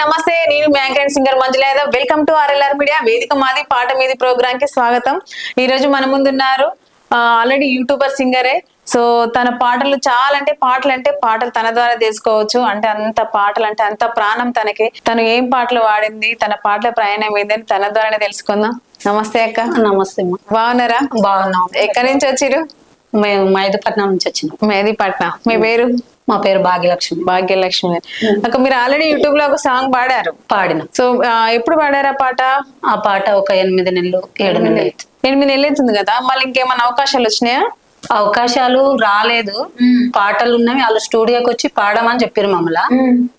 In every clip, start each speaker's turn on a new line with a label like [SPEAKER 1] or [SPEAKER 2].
[SPEAKER 1] నమస్తే నేను మ్యాంగ్రెంట్ సింగర్ మంజులేద. వెల్కమ్ టు ఆర్ఎల్ఆర్ మీడియా వేదిక మాది పాట మీది ప్రోగ్రామ్కి స్వాగతం. ఈ రోజు మన ముందున్నారు ఆల్రెడీ యూట్యూబర్ సింగరే. సో తన పాటలు చాలా అంటే పాటలు అంటే పాటలు తన ద్వారా తెలుసుకోవచ్చు. అంటే అంత పాటలు అంటే అంత ప్రాణం తనకి. తను ఏం పాటలు వాడింది తన పాటల ప్రయాణం ఏందని తన ద్వారానే తెలుసుకుందాం. నమస్తే అక్క.
[SPEAKER 2] నమస్తే
[SPEAKER 1] బాగున్నారా?
[SPEAKER 2] బాగున్నాం.
[SPEAKER 1] ఎక్కడి నుంచి వచ్చిరు
[SPEAKER 2] మేము మైదపట్నం నుంచి వచ్చినాం.
[SPEAKER 1] మేదీపట్నం. మీ పేరు?
[SPEAKER 2] మా పేరు భాగ్యలక్ష్మి.
[SPEAKER 1] భాగ్యలక్ష్మి అక్క మీరు ఆల్రెడీ యూట్యూబ్లో ఒక సాంగ్ పాడారు.
[SPEAKER 2] పాడిన.
[SPEAKER 1] సో ఆ, ఎప్పుడు పాడారా పాట?
[SPEAKER 2] ఆ పాట ఒక ఎనిమిది నెలలు ఏడు నెలలు అయితే
[SPEAKER 1] ఎనిమిది నెలలు అవుతుంది కదా? మళ్ళీ ఇంకేమైనా అవకాశాలు వచ్చినాయా?
[SPEAKER 2] అవకాశాలు రాలేదు. పాటలు ఉన్నవి వాళ్ళు స్టూడియోకి వచ్చి పాడమని చెప్పారు మమ్మల్ని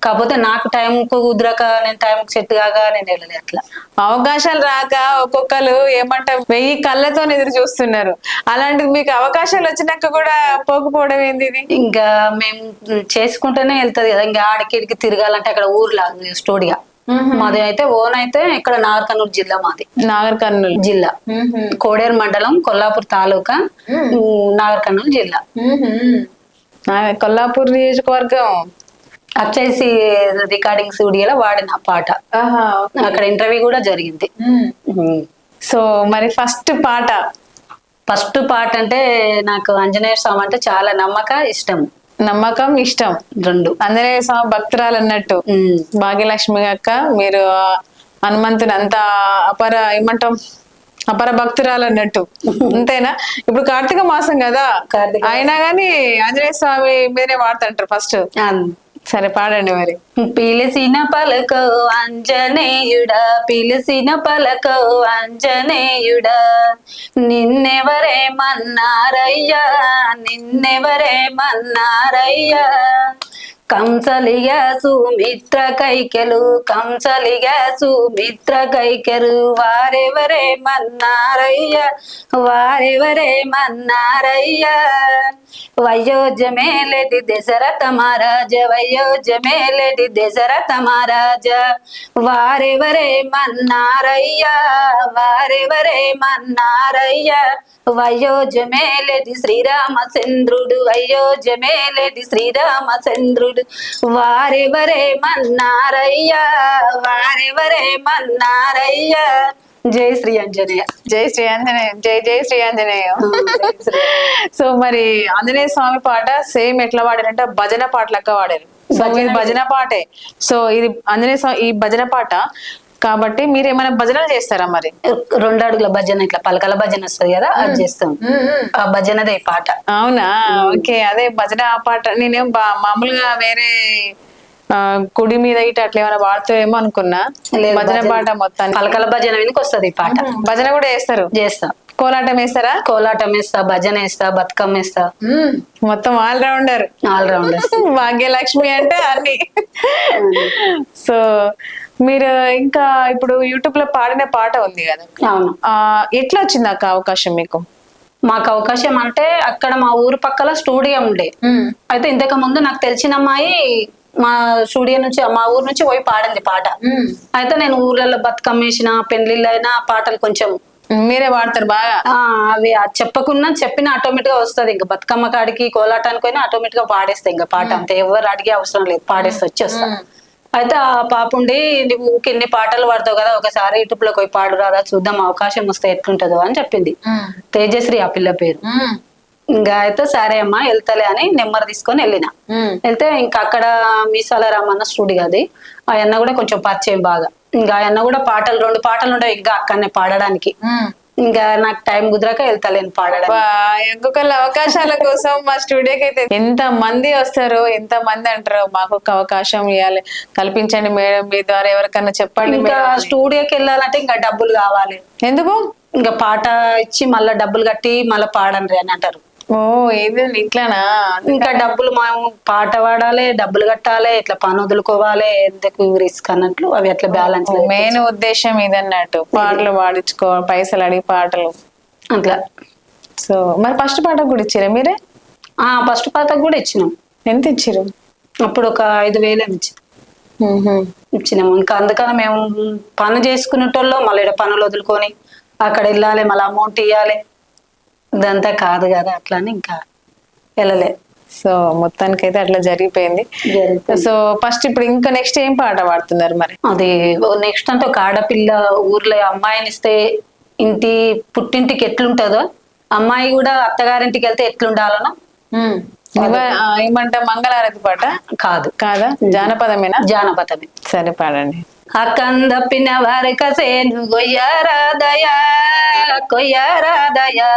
[SPEAKER 2] కాకపోతే నాకు టైం కుదరక నేను టైం సెట్ కాక నేను వెళ్ళలేదు అట్లా.
[SPEAKER 1] అవకాశాలు రాక ఒక్కొక్కరు ఏమంటారు వెయ్యి కళ్ళతో ఎదురు చూస్తున్నారు. అలాంటిది మీకు అవకాశాలు వచ్చినాక కూడా పోకపోవడం ఏంది
[SPEAKER 2] ఇంకా మేము చేసుకుంటేనే వెళ్తది కదా. ఇంకా ఆడికిడికి తిరగాలంటే అక్కడ ఊర్లా స్టూడియో. మాది అయితే ఓన్ అయితే ఇక్కడ నాగర్కర్నూలు జిల్లా మాది.
[SPEAKER 1] నాగర్ కర్నూలు
[SPEAKER 2] జిల్లా కోడేరు మండలం కొల్లాపూర్ తాలూకా నాగర్కర్నూలు జిల్లా.
[SPEAKER 1] నా- కొల్లాపూర్ నియోజకవర్గం.
[SPEAKER 2] అక్షయసి రికార్డింగ్ స్టూడియోలో వాడిన పాట. అక్కడ ఇంటర్వ్యూ కూడా జరిగింది.
[SPEAKER 1] సో మరి ఫస్ట్ పాట?
[SPEAKER 2] ఫస్ట్ పాట అంటే నాకు ఆంజనేయ స్వామి అంటే చాలా నమ్మక ఇష్టం.
[SPEAKER 1] నమ్మకం ఇష్టం
[SPEAKER 2] రెండు.
[SPEAKER 1] ఆంజనేయ స్వామి భక్తురాలు అన్నట్టు. భాగ్యలక్ష్మి అక్క మీరు హనుమంతుని అంత అపర ఏమంటాం? అపర భక్తురాలు అన్నట్టు అంతేనా? ఇప్పుడు కార్తీక మాసం కదా. అయినా గానీ ఆంజనేయ స్వామి మీరే వాడుతుంటారు ఫస్ట్. సరే పాడండి మరి.
[SPEAKER 2] పిలిసిన పలకో అంజనేయుడా పిలిసిన పలకో అంజనేయుడా నిన్నెవరే మన్నారయ్యా. కంసలిగ సుమిత్ర కైకెలు కంసలిగ సుమిత్ర కైకెలు. వారెవరే మన్నారయ్య? వారెవరేమన్నారయ్యా వారెవరేమన్నారయ్యా వయోజమేలటి దశరథ మహారాజ? వయోజమేలటి దశరథ మహారాజ? వారెవరేమన్నారయ్యా శ్రీరామ వయోజమేలటి శ్రీరామచంద్రుడు? వయోజమేలటి శ్రీరామచంద్రుడు? వారెవరేమన్నారయ్యా వారెవరేమన్నారయ్యా జై శ్రీ అంజనేయ
[SPEAKER 1] జై శ్రీ ఆంజనేయ. జై జై శ్రీ ఆంజనేయ. సో మరి ఆంజనేయ స్వామి పాట సేమ్ ఎట్లా వాడారంటే భజన పాట లెక్క వాడారు. సో ఇది భజన పాటే. సో ఇది ఆంజనేయ స్వామి ఈ భజన పాట కాబట్టి మీరు ఏమైనా భజనలు చేస్తారా మరి?
[SPEAKER 2] రెండు అడుగుల భజన ఇట్లా పలకల భజన వస్తుంది కదా అది చేస్తాం. ఆ భజనదే పాట.
[SPEAKER 1] అవునా? ఓకే అదే భజన పాట. నేనేం మామూలుగా వేరే ఆ, కుడి మీద ఇటు అట్లా ఏమైనా వాడుతావేమో అనుకున్నా. భజన పాట మొత్తాన్ని
[SPEAKER 2] పలకల భజన వెనుక వస్తుంది ఈ పాట.
[SPEAKER 1] భజన కూడా వేస్తారు
[SPEAKER 2] చేస్తా.
[SPEAKER 1] కోలాటం వేస్తారా?
[SPEAKER 2] కోలాటం వేస్తా భజన వేస్తా బతుకమ్మ వేస్తా.
[SPEAKER 1] మొత్తం all rounder
[SPEAKER 2] all rounders
[SPEAKER 1] Bhagyalakshmi అంటే అన్ని. సో మీరు ఇంకా ఇప్పుడు యూట్యూబ్లో పాడిన పాట ఉంది కదా.
[SPEAKER 2] అవును.
[SPEAKER 1] ఎట్లా వచ్చింది అక్క అవకాశం మీకు?
[SPEAKER 2] మాకు అవకాశం అంటే అక్కడ మా ఊరు పక్కల స్టూడియో ఉండే. అయితే ఇంతకు ముందు నాకు తెలిసిన అమ్మాయి మా స్టూడియో నుంచి మా ఊరు నుంచి పోయి పాడింది పాట. అయితే నేను ఊర్లలో బతుకమ్మ వేసిన పెళ్ళిళ్ళు అయినా పాటలు కొంచెం
[SPEAKER 1] మీరే పాడతారు బాగా?
[SPEAKER 2] ఆ, అవి ఆ చెప్పకున్నా చెప్పిన ఆటోమేటిక్గా వస్తుంది. ఇంకా బతుకమ్మ కాడికి కోలాటానికి పోయినా ఆటోమేటిక్గా పాడేస్తాయి ఇంకా పాట అంతే. ఎవరు అడిగే అవసరం లేదు. పాడేస్తే వచ్చేస్తా. అయితే ఆ పాప ఉండి నువ్వు కిన్ని పాటలు పాడతావు కదా ఒకసారి యూట్యూబ్లోకి పోయి పాడు రాదా చూద్దాం అవకాశం వస్తే ఎట్లుంటుందో అని చెప్పింది. తేజశ్రీ ఆ పిల్ల పేరు. ఇంకా అయితే సరే అమ్మా వెళ్తలే అని నెంబర్ తీసుకొని వెళ్ళిన. వెళ్తే ఇంకా అక్కడ మీసాల రామన్న స్టూడియో అది. ఆ అన్న కూడా కొంచెం పరిచయం బాగా. ఇంకా ఆ అన్న కూడా పాటలు రెండు పాటలు ఉంటాయి ఇంకా అక్కడనే పాడడానికి. ఇంకా నాకు టైం కుదరక వెళ్తలేను పాడడానికి.
[SPEAKER 1] వా, ఇంకొకళ్ళ అవకాశాల కోసం మా స్టూడియోకి అయితే ఎంత మంది వస్తారో ఎంత మంది అంటారో మాకు ఒక అవకాశం ఇవ్వాలి కల్పించండి మేడం మీ ద్వారా ఎవరికన్నా చెప్పండి
[SPEAKER 2] ఇంకా. స్టూడియోకి వెళ్ళాలంటే ఇంకా డబ్బులు కావాలి.
[SPEAKER 1] ఎందుకు?
[SPEAKER 2] ఇంకా పాట ఇచ్చి మళ్ళీ డబ్బులు కట్టి మళ్ళీ పాడండి అని అంటారు.
[SPEAKER 1] ఓ ఏది ఇట్లానా?
[SPEAKER 2] ఇంకా డబ్బులు మేము పాట పాడాలి డబ్బులు కట్టాలి ఇట్లా పని వదులుకోవాలి ఎందుకు రిస్క్ అన్నట్లు అవి అట్లా బ్యాలెన్స్
[SPEAKER 1] మెయిన్ ఉద్దేశం ఇదన్నట్టు పాటలు పాడించుకో పైసలు అడిగి పాటలు.
[SPEAKER 2] అట్లా.
[SPEAKER 1] సో మరి ఫస్ట్ పాట కూడా ఇచ్చారా మీరే?
[SPEAKER 2] ఆ ఫస్ట్ పాటకు కూడా ఇచ్చినాం.
[SPEAKER 1] ఎంత ఇచ్చిరు
[SPEAKER 2] అప్పుడు ఒక ఐదు వేలు ఇచ్చి ఇచ్చినాము. ఇంకా అందుకని మేము పని చేసుకునేటోళ్ళు మళ్ళీ పనులు వదులుకొని అక్కడ వెళ్ళాలి మళ్ళీ అమౌంట్ ఇవ్వాలి ఇదంతా కాదు కదా అట్లా అని ఇంకా వెళ్ళలే.
[SPEAKER 1] సో మొత్తానికి అయితే అట్లా జరిగిపోయింది. సో ఫస్ట్ ఇప్పుడు ఇంకా నెక్స్ట్ ఏం పాట పాడుతున్నారు మరి?
[SPEAKER 2] అది నెక్స్ట్ అంటే ఒక ఆడపిల్ల ఊర్లో అమ్మాయిని ఇస్తే ఇంటి పుట్టింటికి ఎట్లుంటుందో అమ్మాయి కూడా అత్తగారింటికి వెళ్తే ఎట్లుండాలనో
[SPEAKER 1] ఏమంట మంగళారతి పాట?
[SPEAKER 2] కాదు.
[SPEAKER 1] కాదా? జానపదమేనా?
[SPEAKER 2] జానపదమే.
[SPEAKER 1] సరే పాడండి.
[SPEAKER 2] అక్కందప్పిన వారి కసేను గొయ్యారాదయా కొయ్యారాదయా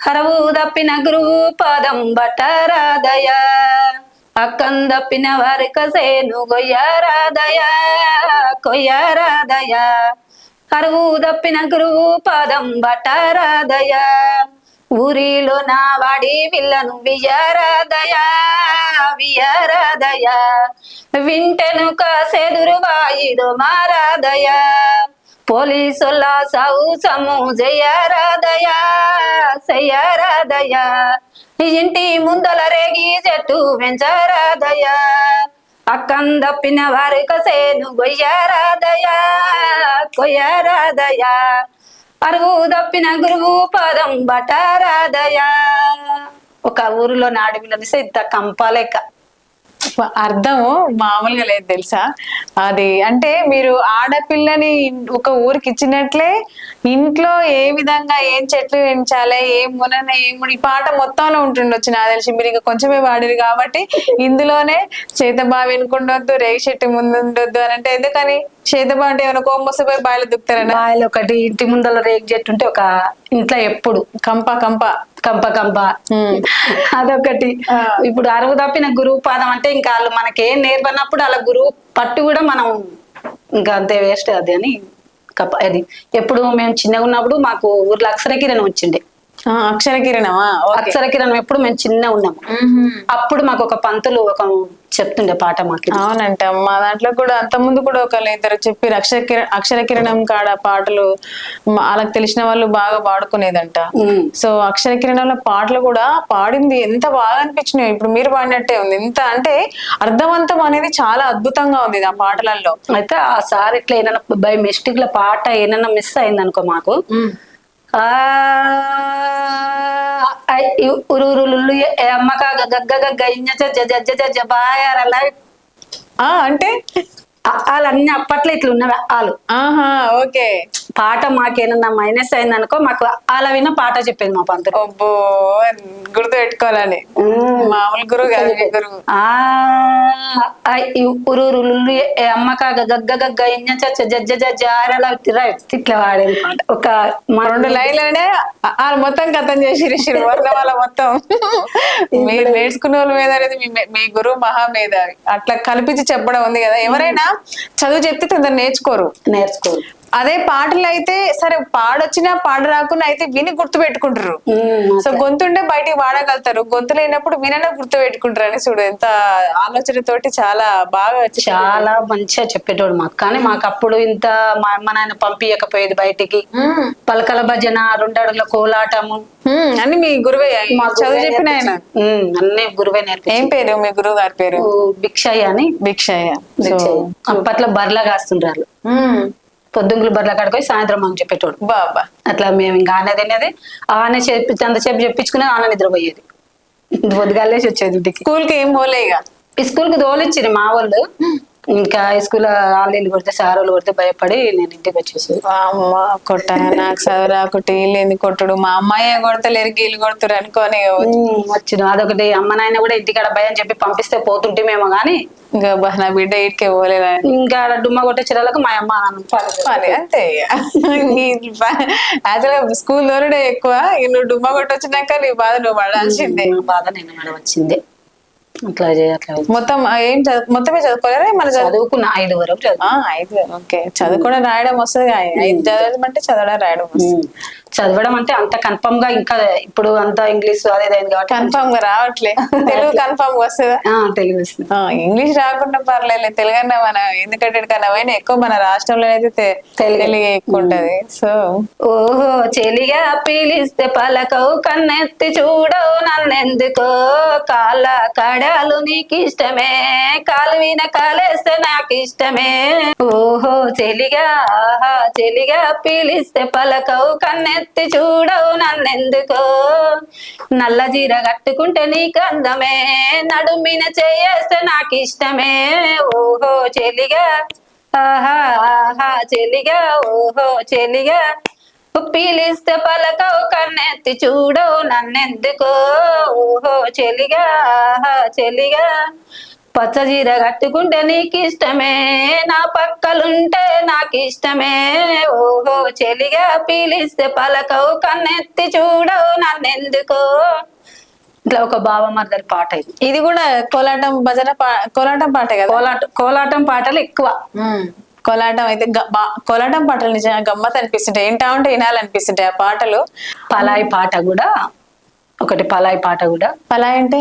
[SPEAKER 2] హరవు దప్పిన గురువు పాదం బట్టారాదయా అక్కందప్పిన వారి కసేను గొయ్యారాదయా కొయ్యారాదయా హరువు దప్పిన గురువు పాదం బట్టారాదయా ఊరిలో నా వాడి పిల్లను వియరదయా వియరదయా వింటెను కాసెదురు వాయిదో మారాదయా. పోలీసుల సావు సము జయరదయా సయ్యారాదయా. ఇంటి ముందల రేగి చెట్టు వెంచారాదయా. అక్కందప్పిన వారి కసేను గొయ్యారాదయా కొయ్యారాదయా. అరువు దప్పిన గురువు పదం బటారాదయా ఒక ఊరిలో నాడివిలనిస్తే ఇంత కంపాలేక
[SPEAKER 1] అర్థము మామూలుగా లేదు తెలుసా? అది అంటే మీరు ఆడపిల్లని ఒక ఊరికి ఇచ్చినట్లే ఇంట్లో ఏ విధంగా ఏం చెట్లు పెంచాలి ఏం మునన ఏం ముడి- ఈ పాట మొత్తంలో ఉంటుండొచ్చు నాకు తెలిసి. మీరు ఇంకా కొంచెమే వాడిరు కాబట్టి ఇందులోనే చేతబావి వెనుకుండొద్దు రేగి చెట్టు ముందు ఉండొద్దు అని అంటే ఎందుకని? చేతబావి అంటే ఏమైనా కోమొసపోయి బాయిలో దుక్కుతారన్న
[SPEAKER 2] బాయిలు ఒకటి ఇంటి ముందల రేగు చెట్టు ఉంటే ఒక ఇంట్లో ఎప్పుడు.
[SPEAKER 1] కంప కంప.
[SPEAKER 2] కంప కంప. అదొకటి. ఇప్పుడు అరువు తప్పిన గురువు పాదం అంటే ఇంకా వాళ్ళు మనకేం నేర్పనప్పుడు అలా గురువు పట్టు కూడా మనం ఇంకా అంతే వేస్ట్ అది అని. కప్ప అది ఎప్పుడు మేము చిన్నగా ఉన్నప్పుడు మాకు ఊర్లో కిరణం వచ్చిండే.
[SPEAKER 1] అక్షర కిరణమా?
[SPEAKER 2] అక్షర కిరణం ఎప్పుడు మేము చిన్న ఉన్నాము అప్పుడు మాకు ఒక పంతులు ఒక చెప్తుండే పాట మాకు.
[SPEAKER 1] అవునంట మా దాంట్లో కూడా అంత ముందు కూడా ఒక ఇద్దరు చెప్పి అక్షర కిర అక్షర కిరణం కాడ పాటలు వాళ్ళకి తెలిసిన వాళ్ళు బాగా పాడుకునేదంట. సో అక్షర కిరణంలో పాటలు కూడా పాడింది ఎంత బాగా అనిపించినాయి ఇప్పుడు మీరు పాడినట్టే ఉంది. ఎంత అంటే అర్థవంతం అనేది చాలా అద్భుతంగా ఉంది ఆ పాటలలో
[SPEAKER 2] అయితే ఆ సార్ ఇట్లా ఏదైనా బై మిస్టేక్లో పాట ఏదైనా మిస్ అయింది అనుకో మాకు ఆ అమ్మక గగ్గ గగ్గ ఇంజ జ జ జ జ జ బాయారలా
[SPEAKER 1] అంటే
[SPEAKER 2] వాళ్ళన్నీ అప్పట్లో ఇట్లా ఉన్నవి వాళ్ళు
[SPEAKER 1] ఆహా ఓకే.
[SPEAKER 2] పాట మాకేనన్నా మైనస్ అయింది అనుకో మాకు వాళ్ళ విన్న పాట చెప్పేది మా పంతులు.
[SPEAKER 1] ఒబ్బో గుర్తు పెట్టుకోవాలని మామూలు గురువు కాదు గురువు.
[SPEAKER 2] ఏ అమ్మక గగ్గ గగ్గ ఇంజ జ జ జ జ జారలా ఇట్లా వాడేది పాట. ఒక మా
[SPEAKER 1] రెండు లైన్లోనే వాళ్ళు మొత్తం కథం చేసి వాళ్ళ మొత్తం. మీరు నేర్చుకున్న వాళ్ళ మీద అనేది మీ మీ గురువు మహామేధావి. అట్లా కల్పించి చెప్పడం ఉంది కదా. ఎవరైనా చదువు చెప్తే తొందర నేర్చుకోరు.
[SPEAKER 2] నేర్చుకోరు.
[SPEAKER 1] అదే పాటలు అయితే సరే పాడొచ్చినా పాట రాకుండా అయితే విని గుర్తు పెట్టుకుంటారు సో గొంతుంటే బయటికి వాడగలుగుతారు. గొంతు లేనప్పుడు విననే గుర్తు పెట్టుకుంటారు అని చూడు ఎంత ఆలోచనతోటి చాలా బాగా వచ్చి
[SPEAKER 2] చాలా మంచిగా చెప్పేటోడు మాకు. కానీ మాకు అప్పుడు ఇంత మా అమ్మ నాయన పంపించకపోయేది బయటికి. పలకల భజన రెండు అడుగుల కోలాటము.
[SPEAKER 1] ఉమ్, అని మీ గురువే.
[SPEAKER 2] మాకు
[SPEAKER 1] చదువు చెప్పిన ఆయన?
[SPEAKER 2] అన్నీ గురువే నేర్పి
[SPEAKER 1] ఏం పేరు? మీ గురువు గారి పేరు?
[SPEAKER 2] భిక్షయ్య అని.
[SPEAKER 1] భిక్షయ్య.
[SPEAKER 2] అప్పట్లో బర్ల కాస్తుండ్రాలు పొద్దుంగులు బర్ల కాడికి సాయంత్రం మాకు చెప్పేటోడు.
[SPEAKER 1] బాబా.
[SPEAKER 2] అట్లా మేము ఇంకా ఆనే తినేది. ఆనే చెప్పి అంతసేపు చెప్పించుకునే ఆన నిద్రపోయేది. పొద్దుగాలేసి వచ్చేది ఇంటికి.
[SPEAKER 1] స్కూల్కి ఏం పోలే ఇక
[SPEAKER 2] ఈ స్కూల్కి తోలిచ్చిరు మా వాళ్ళు. ఇంకా స్కూల్ వాళ్ళు కొడితే సార్ వాళ్ళు కొడితే భయపడి నేను ఇంటికి వచ్చేసి
[SPEAKER 1] అమ్మ కొట్ట నాకు చదువురాకుటి లేని కొట్టుడు. మా అమ్మాయి కొడతలేరు గీళ్ళు కొడుతురు అనుకోని ఇక వచ్చి.
[SPEAKER 2] వచ్చిన అదొకటి. అమ్మ నాయన కూడా ఇంటికాడ భయం చెప్పి పంపిస్తే పోతుంటేమేమో గానీ
[SPEAKER 1] ఇంకా బా, నా బిడ్డ ఇటుకే పోలేదా?
[SPEAKER 2] ఇంకా డుమ్మ కొట్టే చిరాలకు మా అమ్మ పని
[SPEAKER 1] అంతే యాక్చువల్గా స్కూల్ ఎక్కువ. ఇక నువ్వు డుమ్మ కొట్టొచ్చినాక నీ బాధ నువ్వు పడాల్సిందే.
[SPEAKER 2] బాధ నేను వచ్చింది అట్లా చేయ అట్లా చేయ.
[SPEAKER 1] మొత్తం ఏం చదువు మొత్తమే చదువుకోలేరా మన చదువు
[SPEAKER 2] చదువుకున్న ఐదు వరకు
[SPEAKER 1] ఐదు ఓకే. చదువుకోవడం రాయడం వస్తుంది ఐదు చదవడం అంటే చదవడం రాయడం వస్తుంది.
[SPEAKER 2] చదవడం అంటే అంత కన్ఫర్మ్గా ఇంకా ఇప్పుడు అంత ఇంగ్లీష్ అదే అయింది కాబట్టి
[SPEAKER 1] కన్ఫామ్గా రావట్లే. తెలుగు కన్ఫామ్ వస్తుందా?
[SPEAKER 2] ఆ, తెలుగు వస్తుంది.
[SPEAKER 1] ఇంగ్లీష్ రాకుండా పర్లేదు తెలుగు అన్న మన ఎందుకంటే కన్నా పోయినా ఎక్కువ మన రాష్ట్రంలో అయితే
[SPEAKER 2] తెలుగే.
[SPEAKER 1] ఎక్కువ ఉంటది సో
[SPEAKER 2] ఓహో చెలిగా పీలిస్తే పలకవు కన్నెత్తి చూడవు నన్నెందుకో? కాళ్ళ కడాలు నీకు ఇష్టమే కాలు విన కాలేస్తే నాకు ఇష్టమే ఓహో చెలిగా ఆహా చెలిగా పీలిస్తే పలకవు కన్నెత్తి చూడవు నన్నెందుకో? నల్ల జీర కట్టుకుంటే నీకు అందమే. నడుమిన చేయేస్తే నాకు ఇష్టమే ఓహో చెలిగా. ఆహా ఆహా చెలిగా. ఓహో చెలిగా. పీలిస్తే పలకవు కన్నెత్తి చూడవు నన్నెందుకో? ఓహో చెలిగా ఆహా చెలిగా. పచ్చ చీర కట్టుకుంటే నీకు ఇష్టమే నా పక్కలుంటే నాకు ఇష్టమే ఓహో చెలిగా పీలిస్తే పలకవు కన్నెత్తి చూడవు నన్నెందుకో. ఇట్లా ఒక బావమర్దలి పాట ఇది.
[SPEAKER 1] ఇది కూడా కోలాటం భజన కోలాటం పాటే కదా?
[SPEAKER 2] కోలాటం కోలాటం పాటలు ఎక్కువ.
[SPEAKER 1] కోలాటం అయితే కోలాటం పాటలు నిజంగా గమ్మత్ అనిపిస్తుంటాయి. ఏంటా ఉంటే వినాలనిపిస్తుంటాయి ఆ పాటలు.
[SPEAKER 2] పలాయి పాట కూడా ఒకటి పలాయి పాట కూడా.
[SPEAKER 1] అలా అంటే?